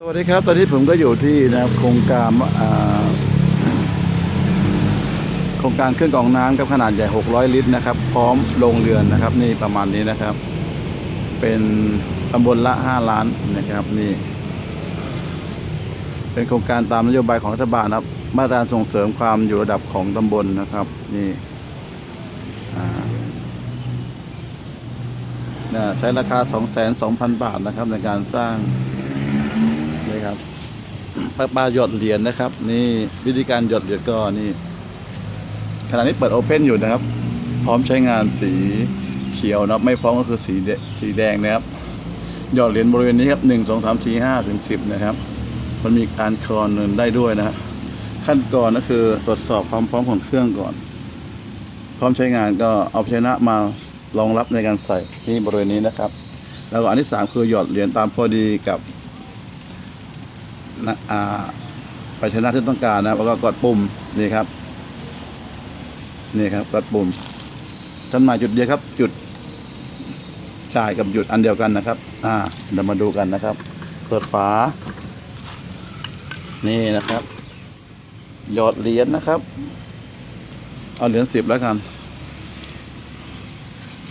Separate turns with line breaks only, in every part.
สวัสดีครับ ตอนนี้ผมก็อยู่ที่นะครับโครงการโครงการเครื่องกรองน้ำครับขนาดใหญ่ 600 ลิตรนะครับ พร้อมโรงเรือนนะครับ นี่ประมาณนี้นะครับ เป็นตำบลละ 5 ล้านนะครับนี่ เป็นโครงการตามนโยบายของรัฐบาลนะครับ มาตรการส่งเสริมความอยู่ระดับของตำบลนะครับนี่ใช้ราคา 22,000 บาทนะครับในการสร้าง นี่ครับปลาปลาหยดเหรียญนะครับ นี่วิธีการหยดเหรียญก็นี่ขณะนี้เปิดโอเพนอยู่นะครับ พร้อมใช้งานสีเขียวนะครับไม่พร้อมก็คือสีสีแดงนะครับหยอดเหรียญบริเวณนี้ครับหนึ่งสองสามสี่ห้าถึงสิบนะครับ มันมีการคลอนเงินได้ด้วยนะฮะขั้นตอนก็คือตรวจสอบความพร้อมของเครื่องก่อน พร้อมใช้งานก็เอาชนะมารองรับในการใส่ที่บริเวณนี้นะครับ แล้วก็อันที่สามคือหยอดเหรียญตามพอดีกับ ภาชนะที่ต้องการนะแล้วก็กดปุ่มนี่ครับนี่ครับกดปุ่มจำหน่ายจุดเดียวครับ จุดจ่ายกับหยุดอันเดียวกันนะครับ อ่าเดี๋ยวมาดูกันนะครับ เปิดฝา นี่นะครับ หยอดเหรียญนะครับ เอาเหรียญสิบแล้วกัน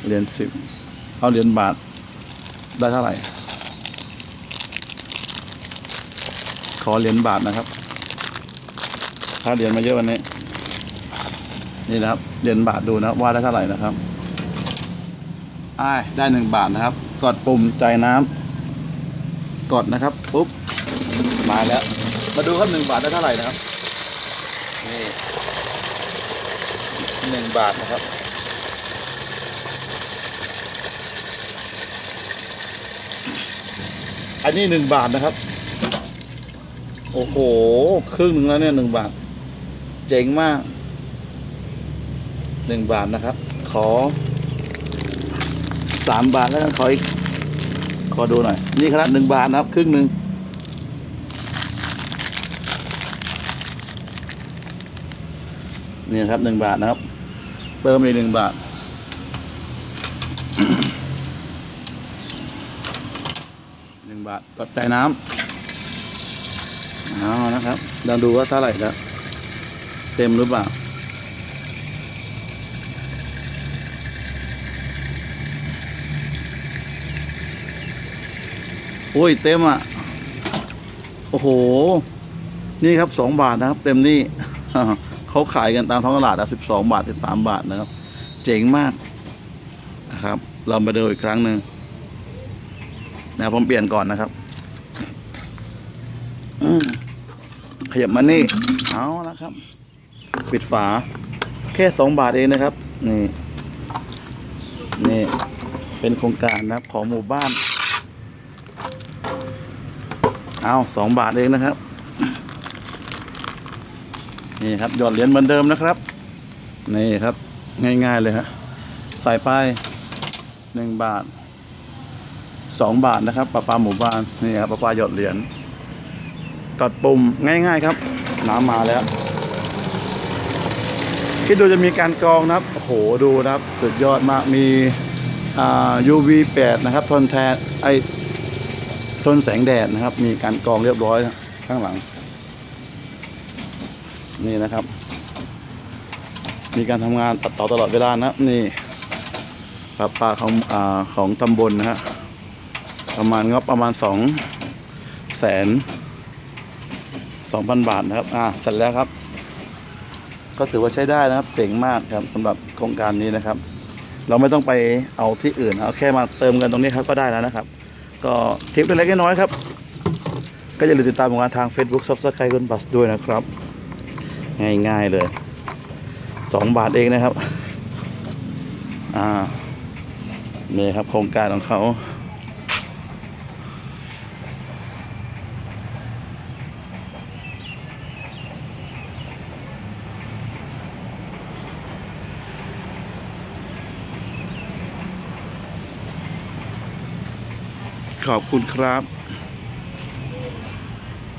เหรียญสิบ เอาเหรียญบาท ได้เท่าไหร่ ข อเหรียญบาทนะครับถ้าเหรียญมาเยอะวันนี้ นี่นะครับ เหรียญบาทดูนะครับ ว่าได้เท่าไหร่นะครับอ้ายได้หนึ่งบาทนะครับ กดปุ่มใจน้ำกดนะครับปุ๊บมาแล้ว มาดูครับหนึ่งบาทได้เท่าไหร่นะครับนี่หนึ่งบาทนะครับอันนี้หนึ่งบาทนะครับ โอ้โห ครึ่งหนึ่งแล้วเนี่ยหนึ่งบาท เจ๋งมากหนึ่งบาทนะครับ ขอสามบาทแล้วกันขออีก ขอดูหน่อย นี่ครับหนึ่งบาทนะครับ ครึ่งหนึ่งนี่นะครับหนึ่งบาทนะครับ เติมอีกหนึ่งบาท หนึ่งบาทกดใจน้ำ เอานะครับเราดูว่าเท่าไหร่แล้ว เต็มหรือเปล่า โอ้ย เต็มอะ โอ้โห นี่ครับสองบาทนะครับ เต็มนี่เขาขายกันตามท้องตลาดอะสิบสองบาทสิบสามบาทนะครับ เจ๋งมากนะครับ เรามาดูอีกครั้งหนึ่งนะครับผมเปลี่ยนก่อนนะครับอืม ขยับมานี่ เอาละครับ ปิดฝา แค่สองบาทเองนะครับ นี่ นี่ เป็นโครงการนะครับ ของหมู่บ้าน เอาสองบาทเองนะครับ นี่ครับ หยอดเหรียญเหมือนเดิมนะครับ นี่ครับ ง่ายๆเลยฮะ ใส่ไปหนึ่งบาทสองบาทนะครับปลาปลาหมู่บ้าน นี่ครับปลาปลาหยอดเหรียญ กดปุ่มง่ายๆครับ น้ำมาแล้ว คิดดูจะมีการกรองนะครับ โอ้โหดูนะครับ สุดยอดมากมีอ UV8 นะครับ ทนแทนไอทนแสงแดดนะครับ มีการกรองเรียบร้อยข้างหลัง นี่นะครับ มีการทำงานตัดต่อตลอดเวลานะครับ นี่ปลาปลาของอของตำบลนะฮะประมาณงบประมาณสองแสน สองพันบาทนะครับ อ่าเสร็จแล้วครับ ก็ถือว่าใช้ได้นะครับเจ๋งมากครับสำหรับโครงการนี้นะครับ เราไม่ต้องไปเอาที่อื่นเอาแค่มาเติมกันตรงนี้ครับก็ได้แล้วนะครับ ก็ทิปเล็กๆน้อยๆครับ ก็อย่าลืมติดตามผลงานทาง Facebook Subscribe คุณบัสด้วยนะครับ ง่ายๆเลยสองบาทเองนะครับ อ่านี่ครับโครงการของเขา ขอบคุณครับ